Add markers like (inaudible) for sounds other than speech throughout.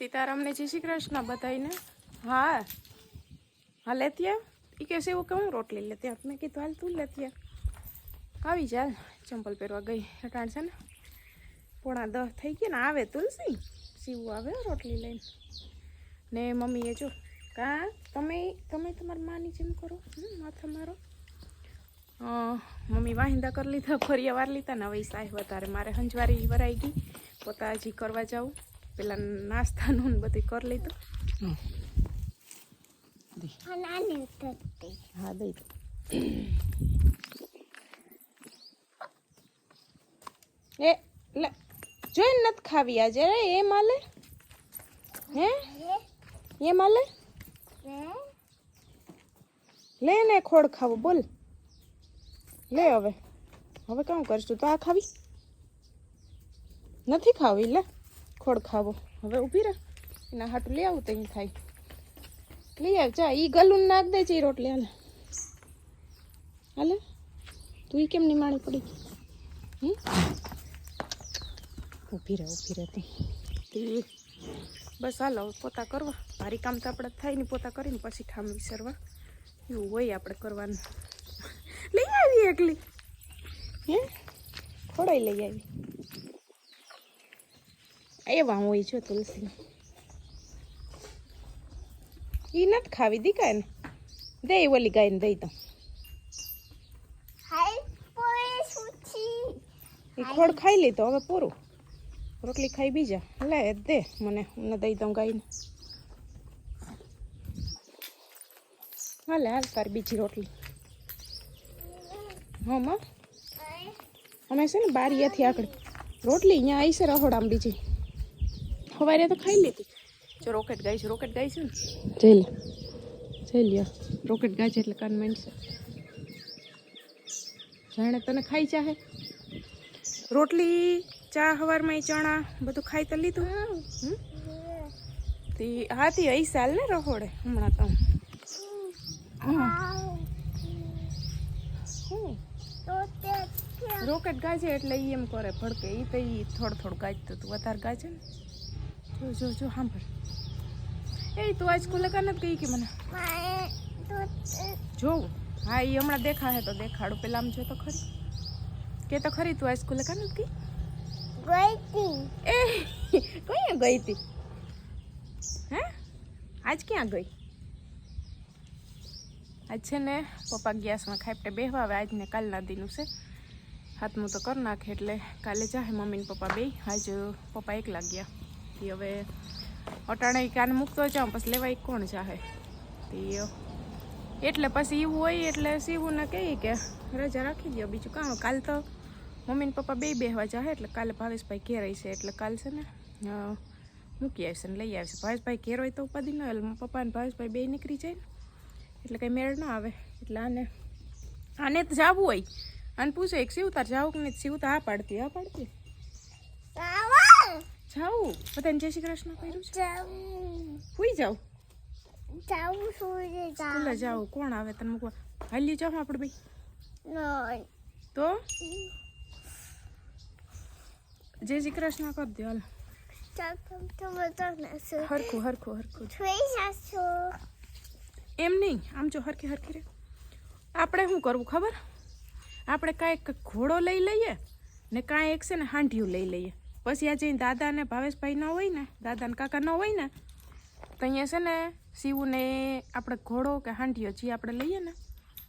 સીતારામને જય શ્રી કૃષ્ણ બધાઈને હા. હા લેતી આવ. એ કહેશે એવું કે હું રોટલી લેતી મેં કીધું હાલ તું લેતી આવી. જા ચંપલ પહેરવા ગઈ. અટાણ છે ને. પોણા દસ થઈ ગયા ને આવે તુલસી? સીવું આવે રોટલી લઈને. ને મમ્મીએ જો કા તમે તમે તમારી માની જેમ કરો. માથે મારો મમ્મી વાહિંદા કરી લીધા ફરિયા વાર લીધા ને હવે સાહેબ વધારે મારે હંજવારી વરાઈ ગઈ. પોતા હજી કરવા જાઉં. પેલા નાસ્તાનું નું બધું કરી લીધું. હા, દઈ જોઈને નથી ખાવી આજે રે એ માલે? હે? એ માલે? લે ને ખોડ ખાવો, બોલ. લે હવે. હવે કામ કરશું, તો આ ખાવી? નથી ખાવી, લે. ખોડ ખાવો. હવે ઊભી રહે. એના હાટું લઈ આવું તો થાય. લઈ આવ, જા એ ગલું નાખ દે છે રોટલી, હાલે. હાલે? તું કેમ ની માણી પડી ઊભી રહે ઊભી રહે તું બસ હાલો પોતા કરવા. મારી કામ તો આપણે થાય ને પોતા કરીને પછી ઠામ વિસરવા. એવું હોય આપણે કરવાનું. લઈ આવી એકલી. હે? ખોડાઈ લઈ આવી. એવા હોય છે તુલસી. એ નથી ખાવી દી કાંઈ ને. દે ઓલી ગાયને દઈ દઉં. એ ખોડ ખાઈ લીધો હવે પૂરું. રોટલી ખાઈ બીજા. લે દે મને. મને દઈ દઉં ગાયને. હાલે હાલ તારી બીજી રોટલી. હા માં અમે છે ને બારીયાથી આગળ. રોટલી અહીંયા આવી છે રહોડામાં બીજી. સવારે તો ખાઈ લીધી. જો રોકેટ ગાય છે રોકેટ ગાય છે ને? જઈ લે જઈ લ્યો રોકેટ ગાય છે એટલે કાન માંડશે જાણે તને ખાઈ ચાહે. રોટલી ચા હવારમાં ચણા બધું ખાઈ તો લીધું? તી હાથી અહીં સાલ ને રહોડે હમણાં તો. રોકેટ ગાજે એટલે એમ કરે ભડકે. એ તો એ થોડ થોડું ગાજતું હતું વધારે ગાજે ને? જો જો જો સાંભળ એ તું આજ સ્કૂલે કાં નથી ગઈ કે મને? જોઉં હા એ હમણાં દેખાશે તો દેખાડું. પેલા આમ જો તો ખરી. કે તો ખરી તું આજ સ્કૂલે કાં નથી ગઈ? એ કઈ ગઈ હતી? હે? આજ ક્યાં ગઈ? આજ છે ને પપ્પા ગેસમાં ખાઈપટે બેહવા આવે. આજને કાલના દીનું છે. હાથમું તો કરી નાખે એટલે કાલે જાહે મમ્મી ને પપ્પા બે આજ પપ્પા એકલા ગયા. હવે અટાણે કાન મૂકતો જાઉં, પછી લેવાય કોણ ચાહે એટલે પછી એવું હોય, એટલે સીવું ને કહીએ કે રજા રાખી દો બીજું કાં કાલ તો મમ્મી ને પપ્પા બે બેહવા જાહે, એટલે કાલે ભાવેશભાઈ ઘેર છે એટલે કાલ છે ને મૂકી આવશે ને લઈ આવશે ભાવેશભાઈ ઘેર હોય તો ઉપાધિ ન એટલે પપ્પા ને ભાવેશભાઈ બે નીકળી જાય ને, એટલે કંઈ મેળ ના આવે. એટલે આને આને તો જવું હોય. આને પૂછે, એક શિવતાર જાવું કે નહીં શિવતા આ પાડતી આ પાડતી. જાવું બધાને જય શ્રી કૃષ્ણ કર્યું છે? સુઈ જાવ સ્કૂલે જાવ કોણ આવે? તને મૂકવા. હાલી જાવ આપણે ભાઈ તો? જય શ્રી કૃષ્ણ કરી દો હાલ. હરખું હરખું હરખું. એમ નહીં. આમ જો હરખી હરખી રે આપણે શું કરવું ખબર? આપણે કાંઈક ઘોડો લઈ લઈએ ને કાંઈ એક છે ને હાંઢિયું લઈ લઈએ. પછી આ જઈને દાદા ને ભાવેશભાઈ ન હોય ને દાદા ને કાકા ન હોય ને તો અહીંયા છે ને શિવને આપણે ઘોડો કે હાંડીયો જે આપણે લઈએ ને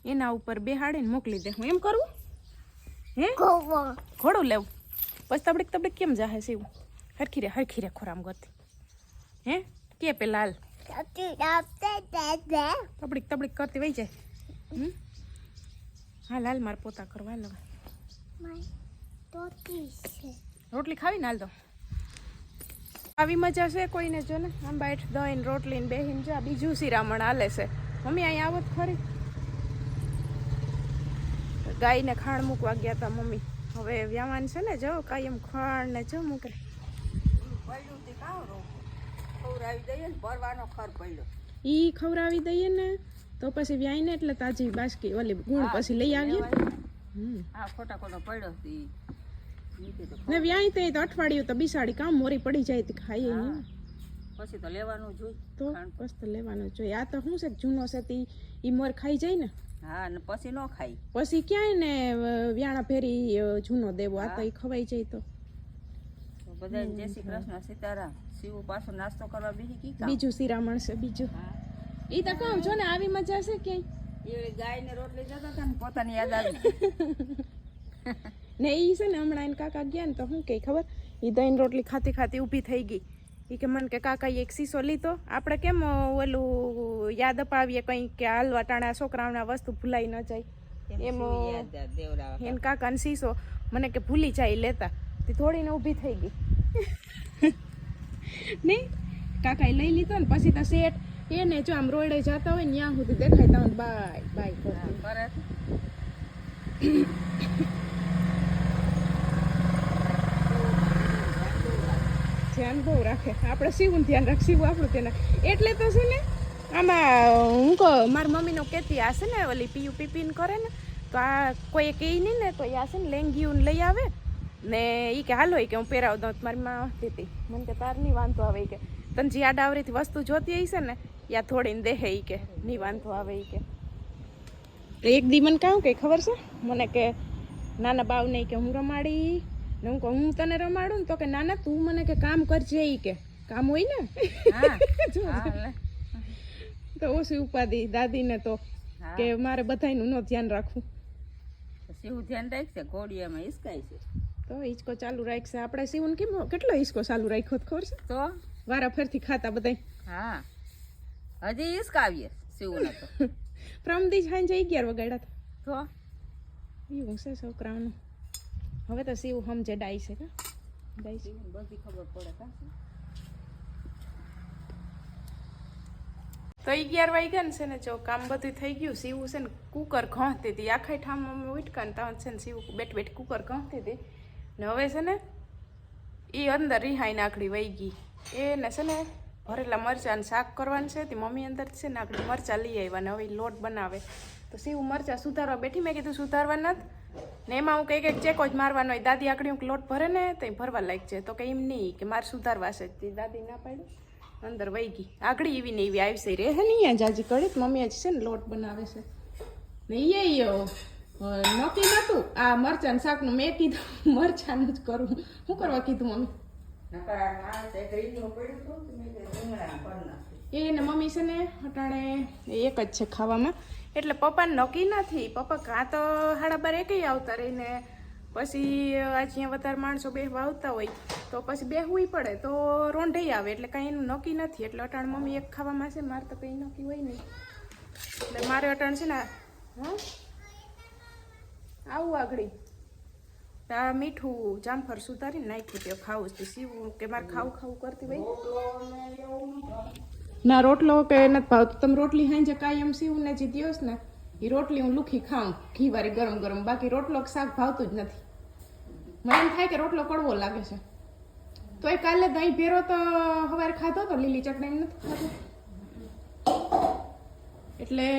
એના ઉપર બેહાડીને મોકલી દે. હું એમ કરું? હે? ઘોડું. લેવું. પછી તબડીક તબડીક કેમ જાહે શિવ? હરખી રે હરખી રે ખોરામ ગતી. હે? કે પેલા હાલ? તબડીક તબડીક કરતી વહી જાય. હમ? હાલ હાલ મારે પોતા કરવા હાલ હવે. રોટલી ખાવી ને હાલ તો. આવી મજા છે કોઈને જો ને? આમ બાઈટ દહીં રોટલી ને બેહીને જા બીજું શિરામણ હાલે છે. મમ્મી અહીં આવત ખરી. ગાયને ખાણ મૂકવા ગયા હતા મમ્મી. હવે વ્યાવાન છે ને જો કાયમ ખાણ ને જો મૂકે. ઈ ખવડાવી દઈએ ને તો પછી વ્યાય ને એટલે તાજી બાસકી ઓલી ગુણ પછી લઈ આવીએ. આ ખોટા ખોટો પડ્યો ને વ્યાય તે તો અઠવાડિયું તો બિસાડી કામ મોરી પડી જાય તો ખાઈએ નહીં પછી તો લેવાનું જોઈ તો પછી તો લેવાનું જોઈએ આ તો શું છે જૂનો છે તે ઈ મોર ખાઈ જાય ને? હા ને પછી ન ખાય. પછી ક્યાંય ને વ્યાણા ફેરી જૂનો દેવો આ તો ઈ ખવાઈ જાય તો. તો બધા જય શ્રી કૃષ્ણ સીતારામ. શિવ પાછો નાસ્તો કરવા બીજી કી બીજું શિરામણ છે બીજું. એ તો કહું છો ને આવી મજા છે ક્યાંય? એ ગાય ને રોટલી જતા હતા ને પોતાની યાદ આવી (laughs) ને એ છે ને હમણાં એને કાકા ગયા ને તો શું કહે ખબર? ઈ દહીં રોટલી ખાતી ખાતી ઊભી થઈ ગઈ. ઈ કે મને કે કાકા એક સીસો લીધો. આપણે કેમ ઓલું યાદ અપાવીએ કંઈ કે હાલવા ટાણા છોકરાઓના વસ્તુ ભૂલાઈ ન જાય? એમ એને કાકાને સીસો. મને કે ભૂલી જાય લેતા. તે થોડીને ઊભી થઈ ગઈ. (laughs) નહીં કાકાએ લઈ લીધો ને પછી તો શેઠ એને જો આમ રોડે જતા હોય ને ત્યાં સુધી દેખાય તમને બાય બાય બરાબર કરે (coughs) ધ્યાન બહુ રાખે. આપણે શિવનું ધ્યાન રાખ આપણું ધ્યાન એટલે તો છે ને, આમાં હું કહો, મારી મમ્મીનો કહેતી આ ને, ઓલી પીયુ પીપીન કરે ને, તો આ કોઈ કહે નહીં ને, તો આ છે ને લેંગીયું લઈ આવે ને એ કે હાલો કે હું પહેરાવ દઉં મારી માં હતી મને કે તાર નહીં વાંધો આવે કે. તને જે આડાવરીથી વસ્તુ જોતી હશે ને યા થોડીને દેહે એ કે, નહીં વાંધો આવે એ કે. એક દી મને કહું કે ખબર છે? મને કે, નાના બાવને કે હું રમાડી ને હું કહું હું તને રમાડું ને તો કે નાના તું મને કે કામ કરજે ઈ કે. કામ હોય ને? (laughs) તો ઓછી ઉપાધિ દાદીને તો કે મારે બધાયનું ન ધ્યાન રાખવું. શિવ ધ્યાન રાખશે ઘોડિયામાં હિસકાય છે. તો હિંચકો ચાલુ રાખશે. આપણે શિવન કેમ કેટલો હિંચકો ચાલુ રાખ્યો ખબર છે? તો? વારા ફેરથી ખાતા બધાય. હા. હજી હિસકાવીએ શિવન તો. (laughs) પ્રમદી જ હાંજે અગિયાર વગાડ્યા તો? એવું છે છોકરાઓનું. હવે તો શિવ સમજે ડાઈ છે કા? ડાઈ છે. બધી ખબર પડે કા છે? તો અગિયાર વાગ્યા ને છે ને જો કામ બધું થઈ ગયું સીવું છે ને કુકર ઘણતી હતી. આખા ઠામ અમે ઉઠકા ને ત્યાં છે ને સીવું બેઠ બેઠ કુકર ઘણતી હતી. ને હવે છે ને એ અંદર રિહાઈ નાખડી વહી ગઈ. એને છે ને ભરેલા મરચાં શાક કરવાનું છે તે મમ્મી અંદર છે ને આકડી મરચાં લઈ આવ્યા ને હવે લોટ બનાવે. તો સીવું મરચાં સુધારવા બેઠી. મેં કીધું સુધારવા નથી. ને એમાં હું કંઈક એક ચેકો જ મારવાનો હોય દાદી આકડી હું લોટ ભરે ને તો ભરવા લાયક છે. તો કે એમ નહીં કે મારે સુધારવા છે. તે દાદી ના પાડી. અંદર વહી ગઈ. આગળ એવી ને એવી આવી રહે હે નહીં જાજી કડી મમ્મી જ છે ને લોટ બનાવે છે. ને એ નક્કી નતું. આ મરચાં શાકનું મેં કીધું મરચાંનું જ કરું. શું કરવા કીધું મમ્મી? કરી. એ ને મમ્મી છે ને અટાણે એક જ છે ખાવામાં. એટલે પપ્પા નક્કી નથી. પપ્પા કાં તો હાડા બાર એકેય આવતા રહીને પછી જ્યાં વધારે માણસો બેહવા આવતા હોય, તો પછી બેહવું પડે. તો રોંઢઈ આવે એટલે કાંઈ એનું નક્કી નથી. એટલે અટાણ મમ્મી એક ખાવામાં છે, મારે તો કંઈ નક્કી હોય નહીં. એટલે મારે અટાણ છે ને હા? આવું આગળ. આ મીઠું જામફળ સુધારીને નાખ્યું તે ખાવું સીવું કે મારે ખાવું ખાવું કરતી હોય? ના, રોટલો કે નથી ભાવતો. તમે રોટલી હાંજે કાયમ સીવું ને જે દિવસ ને, એ રોટલી હું લુખી ખાઉં. ઘી વાળી ગરમ ગરમ. બાકી રોટલો શાક ભાવતું જ નથી. મને એમ થાય કે રોટલો કડવો લાગે છે. તોય કાલે દહીં ભેરો તો સવારે ખાધો તો લીલી ચટણી નથી ખાતો એટલે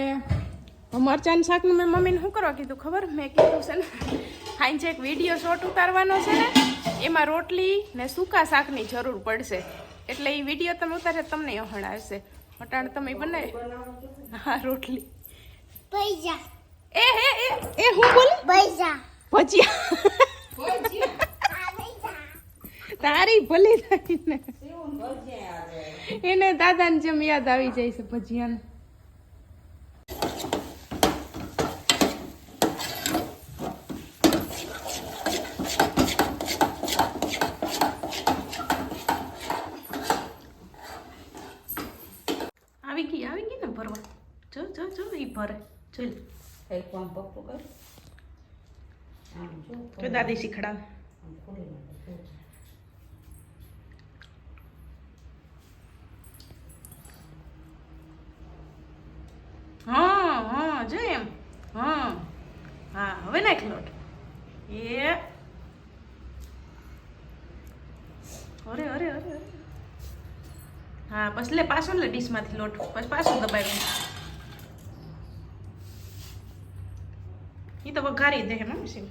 મરચાં શાકનું મેં મમ્મીને શું કરવા કીધું ખબર? મેં કીધું છે ને, હાંજે એક વીડિયો શોટ ઉતારવાનો છે ને, એમાં રોટલી ને સૂકા શાકની જરૂર પડશે. એટલે એ વીડિયો તમે ઉતારે તમને અહણ આવશે. અટાણ તમે બનાવી. હા રોટલી. પૈસા એ હે એ એ હું બોલે? પૈસા ભજીયા. તારી ભલી થાય ને એને દાદાને જેમ યાદ આવી જાય છે ભજીયાને આવી ગઈ આવી ગઈ ને ભરવા જો જો જો ઈ ભરે જો લે. એક આમ પપ્પો કર જો દાદી શીખડાવે. હા હા જો એમ. હા હા હવે નાખ લોટ. એ. અરે અરે અરે. હા બસ લે પાછો લે ડીશમાંથી લોટ. પછી પાછું દબાવ્યું એ તો વઘારી દે મમ્મી સિંહ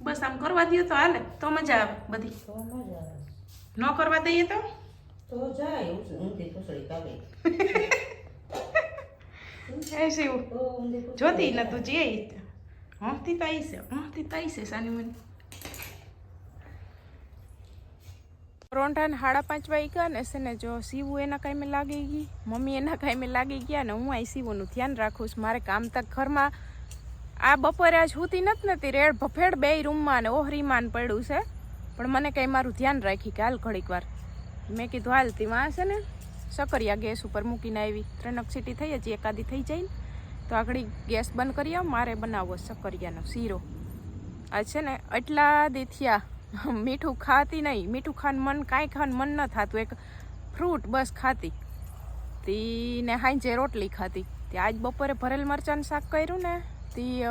બસ આમ કરવા દઈએ તો હાલે તો મજા આવે બધી. ન કરવા દઈએ તો? જાય ઊંધી (laughs) જોતી ને તું જે હંથી તાઈ છે હોંથી તાઈ છે સાની મને. રોંઢાને સાડા પાંચ વાગ્યા ને છે ને જો સીવું એના કાંઈ લાગી ગઈ, મમ્મી એના કાંઈ લાગી ગયા ને હું આ સીવોનું ધ્યાન રાખું છું. મારે કામ તક ઘરમાં આ બપોરે આજ હુતી નથી નથી રેડ ભફેડ બે રૂમમાં ને ઓહરીમાં પડ્યું છે. પણ મને કંઈ મારું ધ્યાન રાખી કે હાલ ઘડીક વાર. મેં કીધું હાલ તી વાં છે ને સકરિયા ગેસ ઉપર મૂકીને આવી. ત્રણક સીટી થઈ હજી એકાદી થઈ જાય ને. તો આગળ ગેસ બંધ કરી આવ, મારે બનાવવો સકરિયાનો શીરો. આ છે ને એટલા દી થયા (laughs) મીઠું ખાતી નહીં. મીઠું ખાન મન, કાંઈ ખાન મન ન થતું. એક ફ્રૂટ બસ ખાતી. તી ને હાંજે રોટલી ખાતી તે આજ બપોરે ભરેલ મરચાંનું શાક કર્યું ને, તી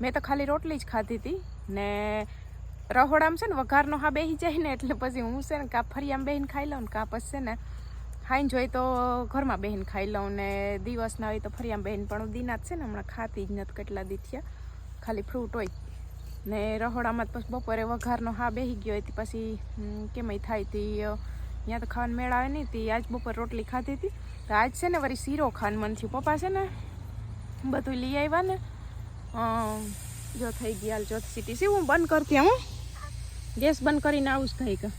મેં તો ખાલી રોટલી જ ખાધી હતી ને રહોડામાં છે ને, વઘારનો હા બેસી જાય ને, એટલે પછી હું છે ને, કાં ફરિયામાં બેહીને ખાઈ લઉં ને, કાં પછી છે ને ખાઈને જોઈ તો ઘરમાં બેહીને ખાઈ લઉં ને, દિવસના હોય તો ફરિયામાં બેહીને, પણ દીના દિનાત છે ને, હમણાં ખાતી જ નથી, કેટલા દી થયા. ખાલી ફ્રૂટ હોય. ને રહોડામાં તો બપોરે વઘારનો હા બેસી ગયો હતી. પછી કેમય થાય તી ત્યાં તો ખાવાનું મેળ આવે નહીં તી. આજ બપોર રોટલી ખાધી હતી તો આજ છે ને વળી શીરો ખાવાનું મન થયું. પપ્પા છે ને બધું લઈ આવ્યા ને. જો થઈ ગયા ચોથી સીટી. સી હું બંધ કરતી હું? ગેસ બંધ કરીને આવું જ થઈ કે.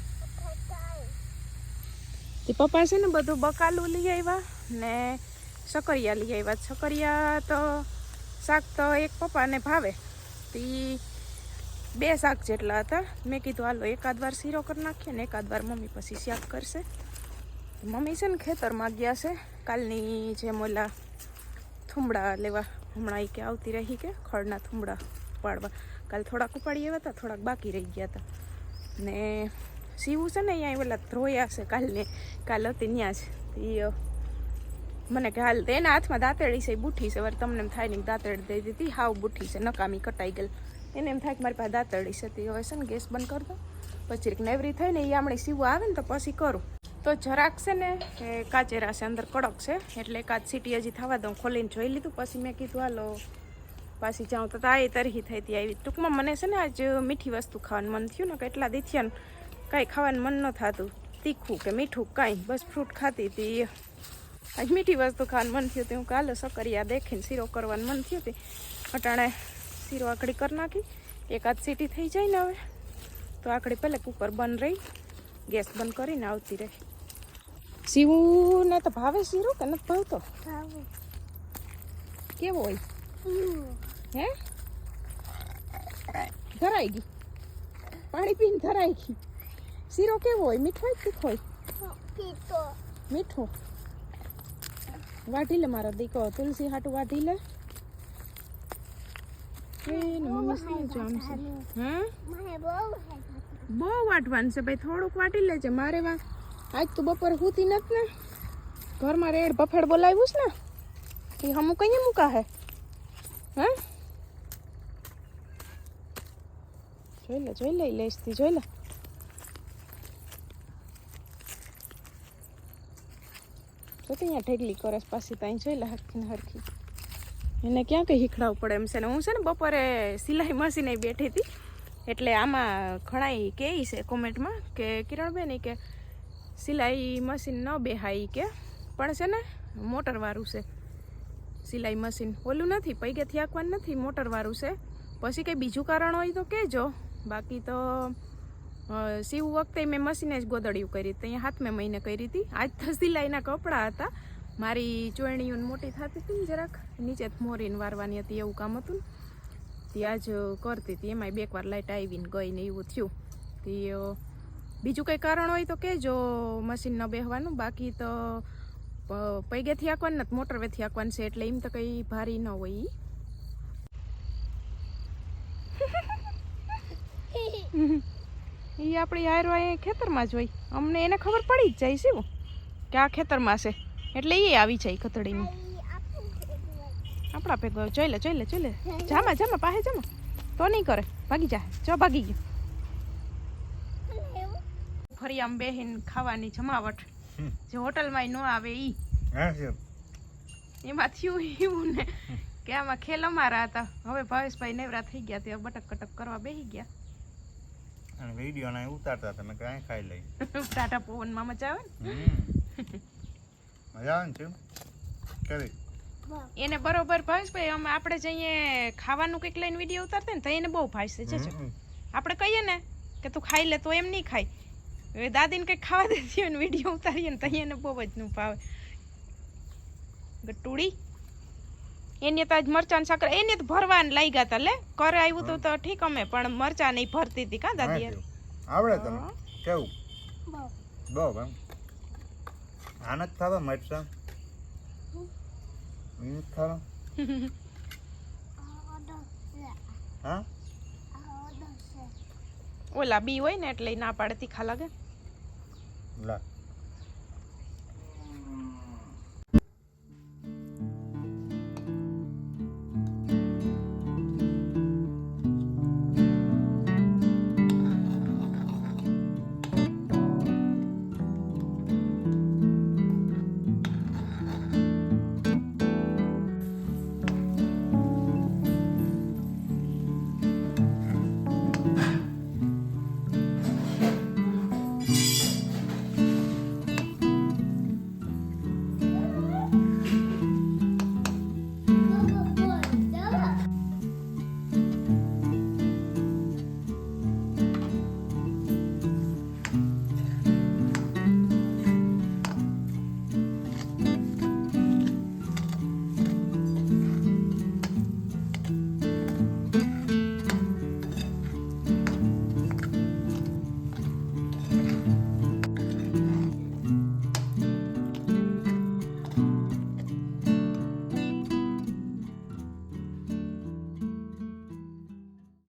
તે પપ્પા છે ને બધું બકાલું લઈ આવ્યા ને સકરિયા લઈ આવ્યા. સકરિયા તો શાક તો એક પપ્પાને ભાવે. તી બે શાક જેટલા હતા. મેં કીધું, હાલો, એકાદ વાર શીરો કરી નાખીએ ને એકાદ વાર મમ્મી પછી શાક કરશે. મમ્મી છે ને ખેતરમાં ગયા છે. કાલની જે મોલા થુંબડા લેવા, હમણાં એ કે આવતી રહી કે ખડના થુંબડા ઉપાડવા કાલ થોડાક ઉપાડી આવ્યા હતા, થોડાક બાકી રહી ગયા હતા. ને સીવું છે ને અહીંયા ઓલા ધ્રોયા છે કાલને. કાલ હતી ત્યાં જ. ઈ મને કે હાલ એના હાથમાં દાંતેડી છે બુઠી છે. વાર તમને એમ થાય ને દાંતેડી દઈ દીધી, હાવ બુઠી છે, નકામી કટાઈ ગયેલ. એને એમ થાય કે મારી પાસે દાંતેડી છે તે હવે છે ને, ગેસ બંધ કરી દો પછી નેવરી થઈ ને એ આપણે સીવું આવે ને તો પછી કરું. તો જરાક છે ને, એ કાચેરા છે, અંદર કડક છે, એટલે એકાદ સીટી હજી થવા દઉં. ખોલીને જોઈ લીધું, પછી મેં કીધું, હાલો. પાછી જાઉં તો આ તરહી થઈ હતી આવી. ટૂંકમાં મને છે ને આજ મીઠી વસ્તુ ખાવાનું મન થયું ને, કે એટલા દી ને કાંઈ ખાવાનું મન ન થતું. તીખું કે મીઠું કાંઈ, બસ ફ્રૂટ ખાતી હતી. આજ મીઠી વસ્તુ ખાવાનું મન થયું હતું. હું કાલે સકરિયા દેખીને શીરો કરવાનું મન થયું હતી. અટાણે શીરો આકડી કરી નાખી. એકાદ સીટી થઈ જાય ને હવે. તો આકડી પહેલાં કુકર બંધ રહી. ગેસ બંધ કરીને આવતી રહી. સીવું ને તો ભાવે શીરો કે નથી ભાવતો? કેવો હોય? હે? ધરાઈ ગઈ પાણી પીને ધરાઈ ગઈ શીરો કેવો હોય? મીઠો હોય તીખો હોય? મીઠો. વાઢી લે મારો દીકરો. તુલસી હાટું વાઢી લે એ ને મમ્મી શું જામ છે હા બહુ વાટવાનું. છે ભાઈ થોડુંક વાટી લેજે. મારે વા આજ તો બપોર હુતી નથી ને. ઘરમાં રેડ બફેડ બોલાવ્યું છે ને એ હમું કઈ મૂકા હે? હા જોઈ લે જોઈ લે ઈ લેસથી જોઈ લે. તો અહીંયા ઢેગલી કરસ પાછી ત્યાં જોઈ લે હરખી ને હરખી. એને ક્યાં કંઈ શીખડાવવું પડે એમ છે ને? હું છે ને બપોરે સિલાઈ મશીને બેઠી હતી. એટલે આમાં ઘણાય કહે છે કોમેન્ટમાં કે કિરણબેન કે સિલાઈ મશીન ન બેહાય કે. પણ છે ને મોટરવાળું છે. સિલાઈ મશીન ઓલું નથી પૈકેથી આંકવાનું નથી મોટરવાળું છે. પછી કંઈ બીજું કારણ હોય તો કહેજો બાકી તો સીવું વખતે મેં મશીને જ ગોદડિયું કરી. હતી અહીંયા હાથમે મહિને કરી હતી. આજ તો સિલાઈના કપડાં હતા. મારી ચોયણીઓ મોટી થતી હતી ને જરાક. નીચે મોરીને વારવાની હતી એવું કામ હતું ત્યાં જ કરતી હતી. એમાંય બે વાર લાઇટ આવીને ગઈ ને એવું થયું. તે બીજું કંઈ કારણ હોય તો કહેજો. મશીન ન બેહવાનું. બાકી તો પૈગેથી આંકવાનું નથી મોટરવેથી આંકવાનું છે એટલે એમ તો કંઈ ભારી ન હોય એ (laughs) આપણી હારો અહીંયા ખેતરમાં જ હોય. અમને એને ખબર પડી જ જાય શું કે આ ખેતરમાં છે. એટલે એ આવી જાય કતડીની આપણા ભેગો જોઈ લે જોઈ લે જોઈ લે. જામા જામા પાસે જામા. તો નહીં કરે. ભાગી જા જો ભાગી ગયો. ફરી આમ બેહીન ખાવાની જમાવટ. જે હોટલમાં ન આવે ઈ. એમાં થયું એવું ને કે આમાં ખેલ અમારા હતા. હવે ભાવેશભાઈ નેવરા થઈ ગયા તે બટક કટક કરવા બેસી ગયા. અને વીડિયો ના ઉતારતા તમે કાંઈ ખાઈ લઈ ટાટા પવનમાં મજા આવે ને? એને બરોબર ભાઈ અમે આપણે જઈએ ખાવાનું કંઈક લઈને વીડિયો ઉતારતા ને તો એને બહુ ભાવશે છે. આપણે કહીએ ને કે તું ખાઈ લે તો એમ નહીં ખાય. હવે દાદીને કંઈક ખાવા દેતી હોય ને વીડિયો ઉતારીએ ને તો એને બહુ જ નું ભાવે. ગટુડી. એને તો આજ મરચાં સાકર એને તો ભરવાન લઈ ગયા તા લે. કરે આવ્યું તો તો ઠીક અમે પણ મરચાં નહીં ભરતી હતી કા દાદી આવડે તમે કેવું? બહુ એમ? આને જ ખાવા મરચાં એને ખાવા. હા? ઓલા બી હોય ને એટલે ના પાડેથી તીખા લાગે. લા.